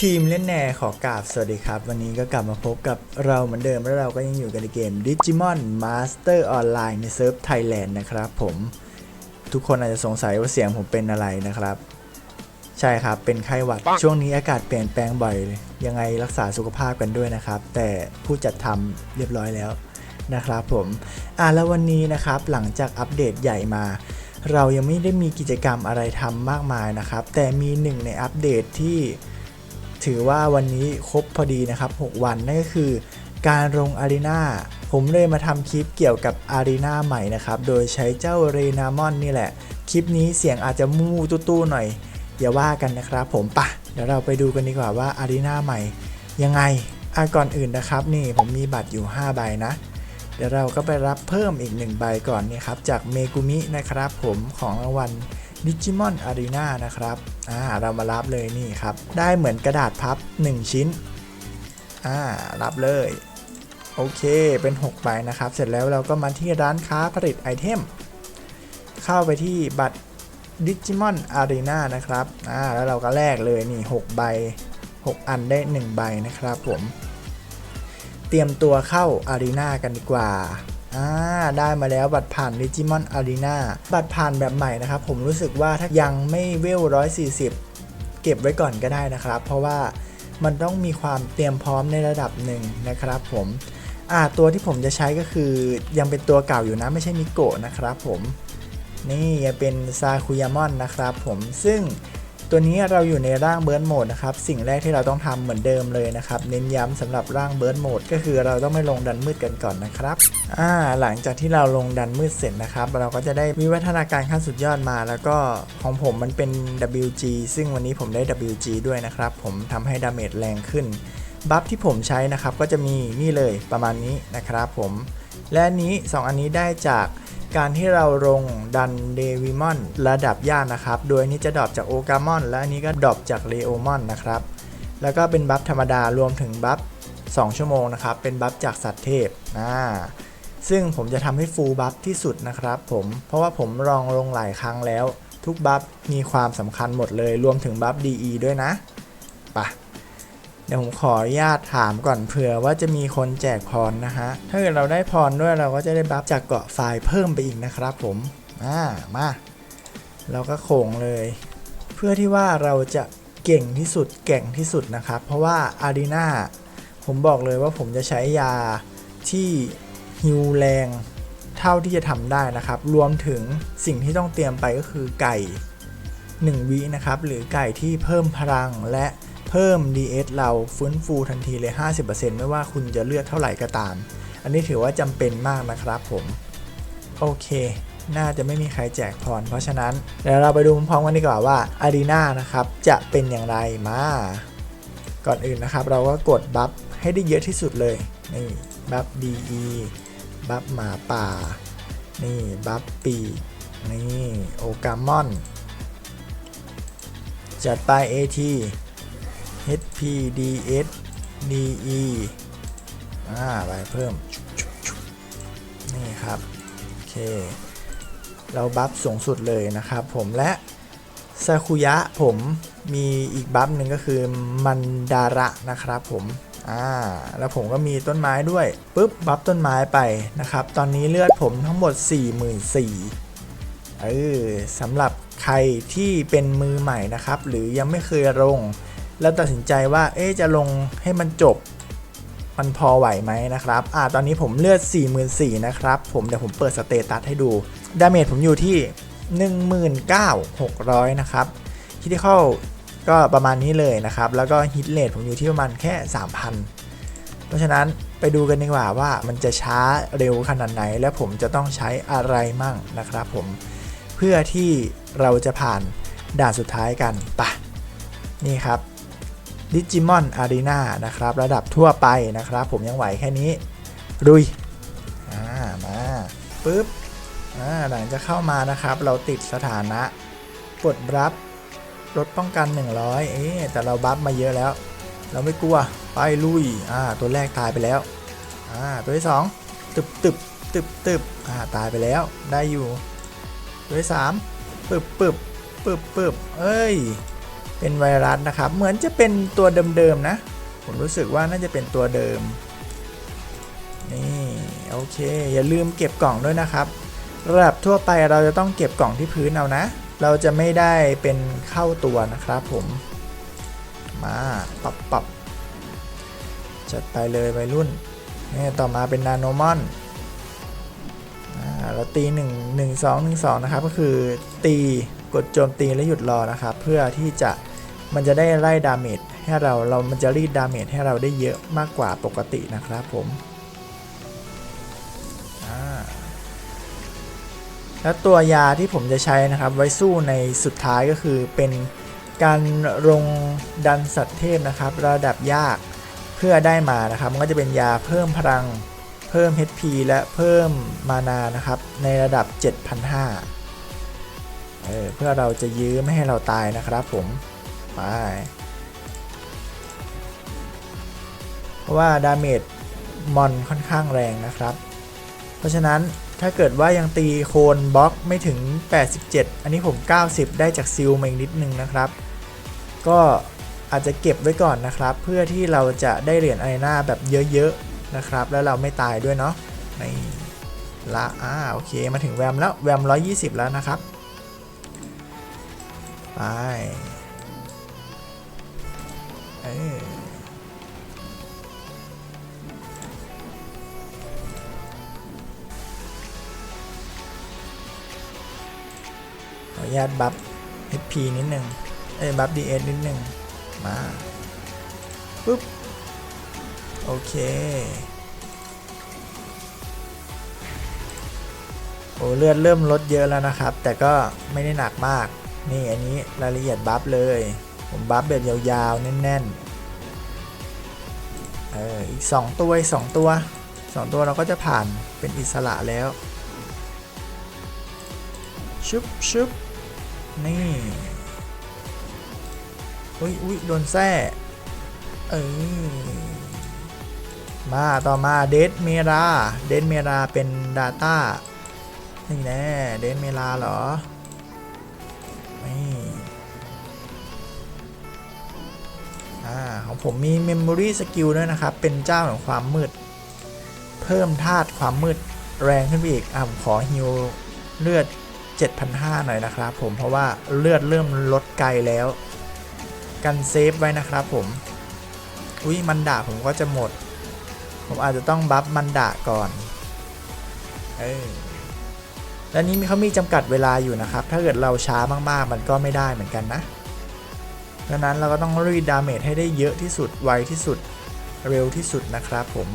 ทีมเล่นแน่ขอกราบสวัสดีครับ วันนี้ก็กลับมาพบกับเราเหมือนเดิม แล้วเราก็ยังอยู่กันในเกม Digimon Master Online ในเซิร์ฟไทยแลนด์นะครับผมทุกคนอาจจะสงสัยว่าเสียงผมเป็นอะไรนะครับ ใช่ครับเป็นไข้หวัด ช่วงนี้อากาศเปลี่ยนแปลงบ่อยเลยยังไงรักษาสุขภาพกันด้วยนะครับ แต่ผู้จัดทำเรียบร้อยแล้วนะครับผมอะแล้ววันนี้นะครับหลังจากอัปเดตใหญ่มาเรายังไม่ได้มีกิจกรรมอะไรทำมากมายนะครับ แต่มีหนึ่งในอัปเดตที่ ถือว่าวันนี้ครบพอดีนะครับ 6 วันนั่นก็คือการลงอารีนาผมเลยมาทำคลิปเกี่ยวกับอารีนาใหม่นะครับ โดยใช้เจ้าเรนามอนนี่แหละ คลิปนี้เสียงอาจจะมู่ตู้ๆหน่อย อย่าว่ากันนะครับผมปะเดี๋ยวเราไปดูกันดีกว่าว่าอารีนาใหม่ ยังไงอะก่อนอื่นนะครับ นี่ผมมีบัตรอยู่ 5 ใบนะ เดี๋ยวเราก็ไปรับเพิ่มอีก 1 ใบก่อนนี่ครับจากเมกุมินะครับผมของรางวัล ดิจิมอนอารีนานะครับอ่าเรามารับเลยนี่ครับ ได้เหมือนกระดาษพับ 1 ชิ้นอ่ารับเลย โอเคเป็น6ใบนะครับ เสร็จแล้วเราก็มาที่ร้านค้าผลิตไอเทม เข้าไปที่บัตรดิจิมอนอารีนานะครับอ่าแล้วเราก็แลกเลยนี่6ใบ 6 อันได้ 1 ใบนะครับผม เตรียมตัวเข้าอารีนากันดีกว่า อ่าได้มาแล้วบัตรผ่าน Digimon Arena บัตรผ่านแบบใหม่นะครับ ผมรู้สึกว่าถ้ายังไม่เวล140เก็บไว้ก่อนก็ได้นะครับ เพราะว่ามันต้องมีความเตรียมพร้อมในระดับหนึ่งนะครับผมอ่าตัวที่ผมจะใช้ก็คือยังเป็นตัวเก่าอยู่นะไม่ใช่มิโกะนะครับผมนี่ยังเป็นซาคุยามอนนะครับผมซึ่ง ตัวนี้เราอยู่ในร่างเบิร์นโหมดนะครับ สิ่งแรกที่เราต้องทำเหมือนเดิมเลยนะครับ เน้นย้ำสำหรับร่างเบิร์นโหมดก็คือเราต้องไม่ลงดันมืดกันก่อนนะครับ อ่า หลังจากที่เราลงดันมืดเสร็จนะครับ เราก็จะได้วิวัฒนาการขั้นสุดยอดมา แล้วก็ของผมมันเป็น WG ซึ่งวันนี้ผมได้ WG ด้วยนะครับ ผมทำให้ดาเมจแรงขึ้น บัฟที่ผมใช้นะครับก็จะมีนี่เลยประมาณนี้นะครับผม และนนี้ 2 อันนี้ได้จาก การที่เราลงดันเดวิมอนระดับยากนะครับ โดยนี้จะดรอปจากโอกามอน และอันนี้ก็ดรอปจากเลโอมอนนะครับ แล้วก็เป็นบัฟธรรมดารวมถึงบัฟ2 ชั่วโมงนะครับ เป็นบัฟจากสัตว์เทพอ่าซึ่งผมจะทำให้ฟูลบัฟที่สุดนะครับผม เพราะว่าผมลองลงหลายครั้งแล้ว ทุกบัฟมีความสำคัญหมดเลย รวมถึงบัฟ DE ด้วยนะไปะ เดี๋ยวผมขออนุญาตถามก่อนเผื่อว่าจะมีคนแจกพรนะฮะ ถ้าเกิดเราได้พรด้วยเราก็จะได้บัฟจากเกาะไฟเพิ่มไปอีกนะครับผม อ่า มา เราก็โขงเลย เพื่อที่ว่าเราจะเก่งที่สุดเก่งที่สุดนะครับ เพราะว่าอารีนาผมบอกเลยว่าผมจะใช้ยาที่ฮิวแรงเท่าที่จะทำได้นะครับ รวมถึงสิ่งที่ต้องเตรียมไปก็คือไก่ 1วินะครับ หรือไก่ที่เพิ่มพลังและ เพิ่ม DS เราฟื้นฟูทันทีเลย 50%ไม่ว่าคุณจะเลือกเท่าไหร่ก็ตาม อันนี้ถือว่าจำเป็นมากนะครับผม โอเค น่าจะไม่มีใครแจกพร เพราะฉะนั้นเดี๋ยวเราไปดูพร้อมกันดีกว่าว่าอารีนานะครับ จะเป็นอย่างไรมา ก่อนอื่นนะครับ เราก็กดบัฟให้ได้เยอะที่สุดเลย นี่บัฟ DE บัฟหมาป่า นี่บัฟปีนี่โอกามอน จัดไป AT HPDS DE อ่าไปเพิ่ม นี่ครับ โอเค เราบัฟสูงสุดเลยนะครับผมและซาคุยะผมมีอีกบัฟหนึ่งก็คือมันดาระนะครับผมอ่าแล้วผมก็มีต้นไม้ด้วยปุ๊บบัฟต้นไม้ไปนะครับ ตอนนี้เลือดผมทั้งหมด 44,000เออสำหรับใครที่เป็นมือใหม่นะครับ หรือยังไม่เคยลง แล้วตัดสินใจว่าเอ๊จะลงให้มันจบมันพอไหวไหมนะครับ อ่า ตอนนี้ผมเลือด 44,000นะครับ ผม เดี๋ยวผมเปิดสเตตัสให้ดู ดาเมจผมอยู่ที่ 19,600 นะครับคิดที่เข้าก็ประมาณนี้เลยนะครับ แล้วก็ฮิตเลทผมอยู่ที่ประมาณแค่ 3,000 เพราะฉะนั้นไปดูกันดีกว่าว่ามันจะช้าเร็วขนาดไหน และผมจะต้องใช้อะไรมั่งนะครับผม เพื่อที่เราจะผ่านด่านสุดท้ายกันไปะนี่ครับ ดิจิมอนอารีนานะครับ ระดับทั่วไปนะครับ ผมยังไหวแค่นี้รุยอ่ามาปุ๊บอ่าหลังจะเข้ามานะครับ เราติดสถานะปลดรับลดป้องกัน 100 เอ๊แต่เราบัฟมาเยอะแล้ว เราไม่กลัว ไปลุย อ่า ตัวแรกตายไปแล้ว อ่า ตัวที่สองตึบตึบตึบตึบอ่า ตายไปแล้ว ได้อยู่ ตัวที่สามปึบปึบปึบปึบเอ้ย เป็นไวรัสนะครับ เหมือนจะเป็นตัวเดิมๆนะ ผมรู้สึกว่าน่าจะเป็นตัวเดิม นี่โอเค อย่าลืมเก็บกล่องด้วยนะครับ ระดับทั่วไปเราจะต้องเก็บกล่องที่พื้นเอานะ เราจะไม่ได้เป็นเข้าตัวนะครับผม มาปรับปรับจัดไปเลยวัยรุ่นนี่ต่อมาเป็นนาโนมอนเราตี1 1 2 1 2 นะครับ ก็คือตีกดโจมตีและหยุดรอนะครับ เพื่อที่จะ มันจะได้ไล่ดาเมจให้เราเรามันจะรีดดาเมจให้เราได้เยอะมากกว่าปกตินะครับผมแล้วตัวยาที่ผมจะใช้นะครับไว้สู้ในสุดท้ายก็คือเป็นการลงดันสัตว์เทพนะครับ ระดับยากเพื่อได้มานะครับมันก็จะเป็นยาเพิ่มพลังเพิ่ม HP และเพิ่มมานานะครับในระดับ 7,500เออเพื่อเราจะยื้อไม่ให้เราตายนะครับผม ไป เพราะว่าดาเมจมอนค่อนข้างแรงนะครับ เพราะฉะนั้นถ้าเกิดว่ายังตีโคนบล็อกไม่ถึง 87 อันนี้ผม 90 ได้จากซิลมาอีกนิดนึงนะครับ ก็อาจจะเก็บไว้ก่อนนะครับ เพื่อที่เราจะได้เหรียญไอนาแบบเยอะๆนะครับ แล้วเราไม่ตายด้วยเนาะในละอ่าโอเคมาถึงแวมแล้วแวม 120 แล้วนะครับ ไป ขออนุญาตบัฟ HP นิดหนึ่งเอ้ยบัฟ DS นิดหนึ่งมาปุ๊บ โอเค โอ้เลือดเริ่มลดเยอะแล้วนะครับ แต่ก็ไม่ได้หนักมาก นี่อันนี้รายละเอียดบัฟเลย ผมบัฟแบบยาวๆ แน่นๆ เอออีก2ตัวอีก2ตัว2ตัวเราก็จะผ่านเป็นอิสระแล้ว ชุบชุบนี่อุ้ยอุ้ยโดนแซ่เออมาต่อมาเดทเมราเดทเมราเป็น Data นี่แน่เดทเมราเหรอ อ่าของผมมี Memory Skill ด้วยนะครับ เป็นเจ้าของความมืด เพิ่มธาตุความมืดแรงขึ้นไปอีกอ่าผมขอฮิวเลือด 7,500 หน่อยนะครับผมเพราะว่าเลือดเริ่มลดไกลแล้ว กันเซฟไว้นะครับผม อุ้ยมันดาผมก็จะหมด ผมอาจจะต้องบัฟมันดาก่อนเออแล้วนี้เขามีจำกัดเวลาอยู่นะครับ ถ้าเกิดเราช้ามากๆ มันก็ไม่ได้เหมือนกันนะ ดังนั้นเราก็ต้องรีดดาเมจให้ได้เยอะที่สุด ไวที่สุด เร็วที่สุดนะครับผม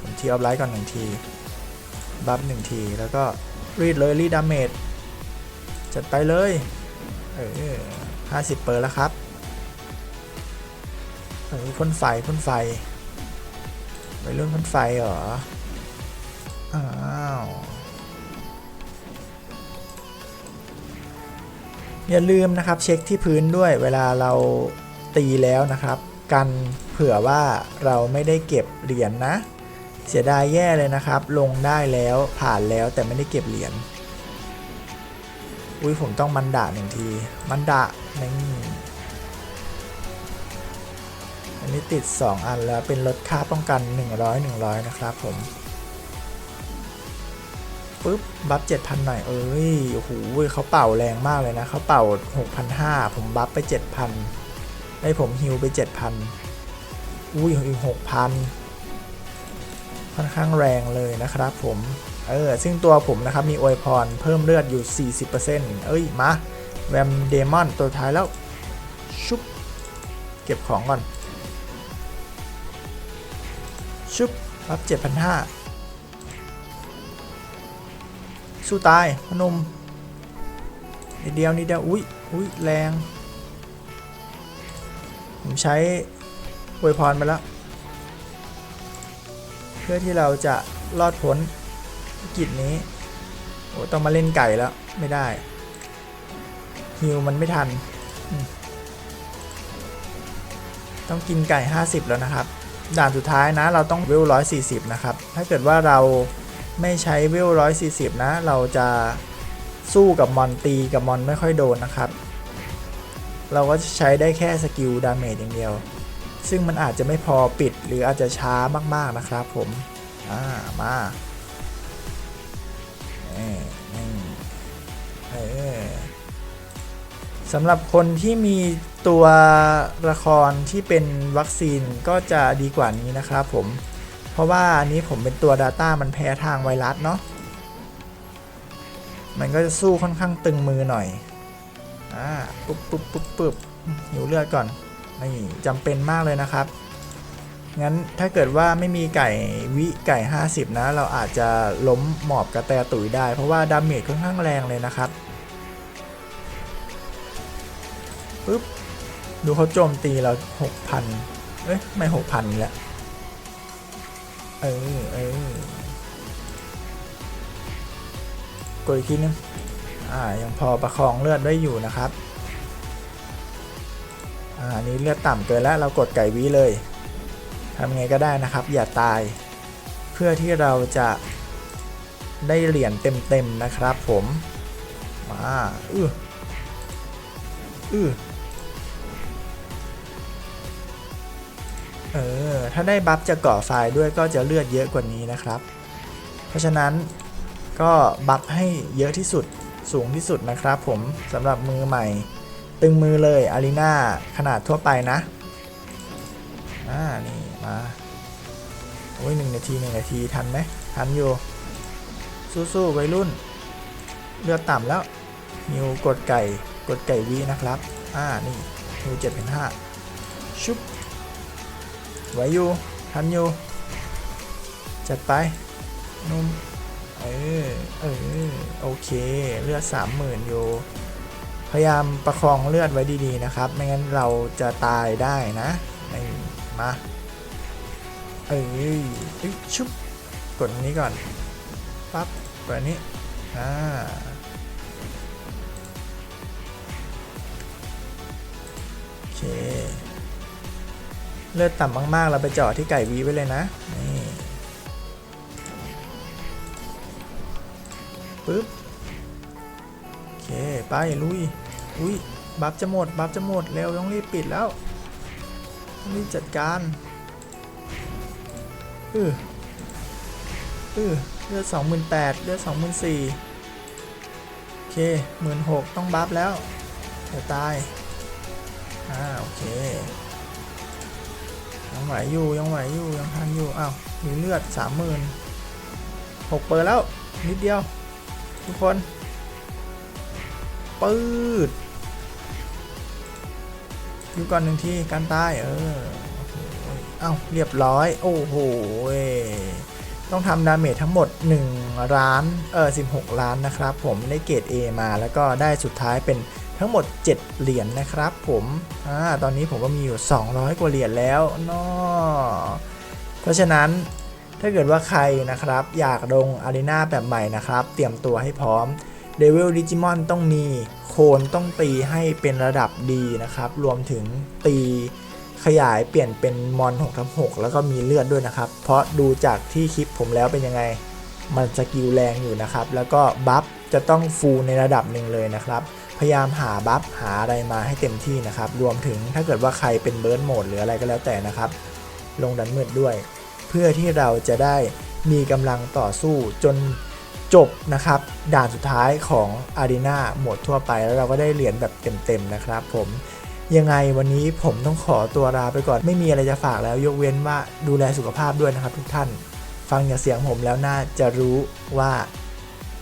ผมทีออฟไลท์ก่อนหนึ่งที บัฟหนึ่งที แล้วก็รีดเลยรีดดาเมจ จัดไปเลย เออห้าสิบเปอร์แล้วครับเออพ่นไฟพ่นไฟไปรุ่นพ่นไฟเหรอ อ้าว อย่าลืมนะครับเช็คที่พื้นด้วยเวลาเราตีแล้วนะครับ กันเผื่อว่าเราไม่ได้เก็บเหรียญนนะ เสียดายแย่เลยนะครับ ลงได้แล้วผ่านแล้วแต่ไม่ได้เก็บเหรียญอุ้ยผมต้องมันดะหนึ่งที มันดะนี่อันนี้ติด 2 อันแล้วเป็นลดค่าป้องกัน 100 100 นะครับผม ปุ๊บบัฟ7,000 หน่อย เอ้ยโอ้โหเขาเป่าแรงมากเลยนะเขาเป่า 6,500 ผมบัฟไป 7,000ได้ผมฮิวไป 7,000 อุ้ยอีก6,000 ค่อนข้างแรงเลยนะครับผม เออ ซึ่งตัวผมนะครับ มีอวยพรเพิ่มเลือดอยู่ 40%เอ้ย มา แวมเดมอนตัวท้ายแล้ว ชุบ เก็บของก่อน ชุบรับ7,500 สู้ตายพนมนิดเดียวนิดเดียวอุ้ยอุ้ยแรง ผมใช้อวยพรไปแล้ว เพื่อที่เราจะรอดพ้นวิกฤตนี้โอ้ต้องมาเล่นไก่แล้วไม่ได้ฮิวมันไม่ทัน ต้องกินไก่ 50 แล้วนะครับ ด่านสุดท้ายนะเราต้องเวล140 นะครับ ถ้าเกิดว่าเรา ไม่ใช้เวล140นะ เราจะสู้กับมอนตีกับมอนไม่ค่อยโดนนะครับ เราก็จะใช้ได้แค่สกิลดาเมจอย่างเดียว ซึ่งมันอาจจะไม่พอปิดหรืออาจจะช้ามากๆนะครับผม อ่า มาสำหรับคนที่มีตัวละครที่เป็นวัคซีนก็จะดีกว่านี้นะครับผม เพราะว่าอันนี้ผมเป็นตัว Data มันแพ้ทางไวรัสเนาะมันก็จะสู้ค่อนข้างตึงมือหน่อยอ่าปุ๊บปุ๊บปุ๊บปุ๊บหิวเลือดก่อนนี่จำเป็นมากเลยนะครับ งั้นถ้าเกิดว่าไม่มีไก่วิไก่ 50 นะ เราอาจจะล้มหมอบกระแตตุ๋ยได้ เพราะว่าดาเมจค่อนข้างแรงเลยนะครับปุ๊บดูเขาโจมตีเรา 6,000 เอ้ย ไม่ 6,000แล้ว เออเออกดอีกทีนึงอ่ายังพอประคองเลือดได้อยู่นะครับอ่าอันนี้เลือดต่ำเกินแล้วเรากดไก่วิเลยทำไงก็ได้นะครับ อย่าตาย เพื่อที่เราจะได้เหรียญเต็มๆนะครับผมมาอืออือ เออ ถ้าได้บัฟจะกาะไฟด้วยก็จะเลือดเยอะกว่านี้นะครับ เพราะฉะนั้นก็บัฟให้เยอะที่สุดสูงที่สุดนะครับผมสำหรับมือใหม่ ตึงมือเลยอารีนาขนาดทั่วไปนะ อ่า นี่ มาโอ้ยหนึ่งนาทีหนึ่งนาที ทันไหมทันอยู่ สู้ๆวัยรุ่น เลือดต่ำแล้วนิวกดไก่กดไก่วีนะครับ อ่า นี่นิวเจ็ดเป็นห้าชุบ ไหวอยู่ทันอยู่ จัดไปนุ่มเออ เออ โอเค เลือดสามหมื่นอยู่ พยายามประคองเลือดไว้ดีๆนะครับ ไม่งั้นเราจะตายได้นะมา เอ้ยเอ้ยชุบ กดนนี้ก่อน ปั๊บกดนี้ อ่า เลือดต่ำมากๆ เราไปเจาะที่ไก่วีไว้เลยนะนี่ปึ๊บโอเคไปลุยอุ้ยบัฟจะหมดบัฟจะหมดเร็วต้องรีบปิดแล้วต้องรีบจัดการอืออือเลือดสองหมื่นแปดเลือดสองหมื่นสี่โอเคหมื่นหกต้องบัฟแล้วเดี๋ยวตายอ่าโอเค ยังไหวอยู่ยังไหวอยู่ยังทันอยู่อ้าวมีเลือดสามหมื่นหกเปิดแล้ว นิดเดียว ทุกคนปืดอยู่ก่อนหนึ่งทีการตายเออเอ้าเรียบร้อย โอ้โหต้องทำดาเมจทั้งหมด 1 ล้าน เออ16 ล้านนะครับ ผมได้เกรด A มาแล้วก็ได้สุดท้ายเป็น ทั้งหมด 7 เหรียญนนะครับผมอ่าตอนนี้ผมก็มีอยู่ 200 กว่าเหรียญแล้วเนาะเพราะฉะนั้นถ้าเกิดว่าใครนะครับอยากลงอารีนาแบบใหม่นะครับ เตรียมตัวให้พร้อมเดวิลดิจิมอนต้องมีโคนต้องตีให้เป็นระดับดีนะครับ รวมถึงตีขยายเปลี่ยนเป็นมอน6ทับ6แล้วก็มีเลือดด้วยนะครับ เพราะดูจากที่คลิปผมแล้วเป็นยังไง มันสกิลแรงอยู่นะครับ แล้วก็บัฟจะต้องฟูลในระดับหนึ่งเลยนะครับ ยายามหาบัฟหาอะไรมาให้เต็มที่นะครับ รวมถึงถ้าเกิดว่าใครเป็นเบิร์นโหมดหรืออะไรก็แล้วแต่นะครับ ลงดันมืดด้วย เพื่อที่เราจะได้มีกำลังต่อสู้จนจบนะครับ ด่านสุดท้ายของอารีนาหมดทั่วไป แล้วเราก็ได้เหรียญแบบเต็มๆนะครับ ผมยังไงวันนี้ผมต้องขอตัวลาไปก่อนไม่มีอะไรจะฝากแล้วยกเว้นว่าดูแลสุขภาพด้วยนะครับทุกท่าน ฟังจากเสียงผมแล้วน่าจะรู้ว่า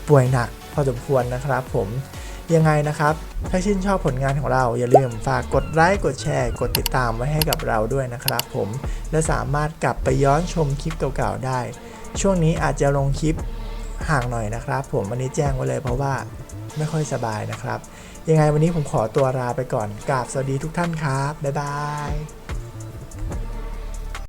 ป่วยหนักพอสมควรนะครับผม ยังไงนะครับ ถ้าชื่นชอบผลงานของเราอย่าลืมฝากกดไลค์กดแชร์ กดติดตามไว้ให้กับเราด้วยนะครับผม และสามารถกลับไปย้อนชมคลิปเก่าๆได้ ช่วงนี้อาจจะลงคลิปห่างหน่อยนะครับผมวันนี้แจ้งไว้เลยเพราะว่าไม่ค่อยสบายนะครับ ยังไงวันนี้ผมขอตัวลาไปก่อนกราบสวัสดีทุกท่านครับบ๊ายบาย